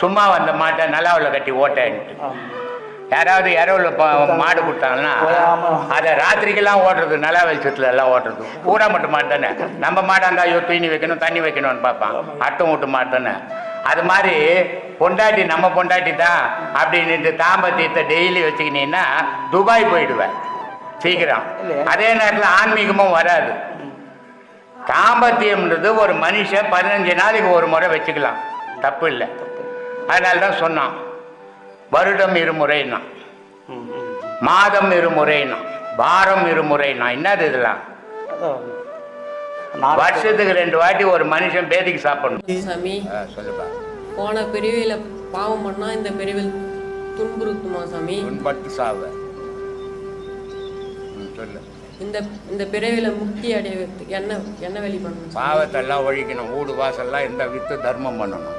சும்மா வந்த மாட்டை நிலாவில் கட்டி ஓட்டேன்ட்டு. யாராவது இரவுல மாடு கொடுத்தாங்கன்னா. அதை ராத்திரிக்கெல்லாம் ஓட்டுறது நிலா வெளிச்சத்துல எல்லாம் ஓட்டுறது. பூரா மட்டும் மாடு தானே நம்ம மாடு அங்கே ஐயோ தீனி வைக்கணும் தண்ணி வைக்கணும்னு பார்ப்பான். அட்டம் விட்டு மாடு தானே அது மாதிரி பொண்டாட்டி நம்ம பொண்டாட்டி தான் அப்படின்ட்டு தாம்பத்தியத்தை டெய்லி வச்சுக்கினீங்கன்னா துபாய் போயிடுவேன் சீக்கிரம்? அதே நேரத்தில் ஆன்மீகமும் வராது. தாம்பத்தியம்ன்றது ஒரு மனுஷன் பதினஞ்சு நாளைக்கு ஒரு முறை வச்சுக்கலாம். தப்பு இல்லை. அதனால தான் சொன்னான் வருடம் இருமுறைன்னா. மாதம் இருமுறைன்னா வாரம் இருமுறைன்னா என்னது இதெல்லாம்? வருஷத்துக்கு ரெண்டு வாட்டி ஒரு மனுஷன் பேதிக்கு சாப்பிடணும். சாமி சொல்லுப்பா. போன பிரிவில பாவம் பண்ணா இந்த பிரிவில் துன்புறுத்துமா சாமி? உன்பட்டு சாவ. சொல்லு. இந்த இந்த பிறவில முக்தி அடைவதற்கு என்ன என்ன வழி பண்ணணும்? பாவத்தெல்லாம் ஒழிக்கணும் வீடு வாசல்லாம் இந்த வித்து தர்மம் பண்ணணும்.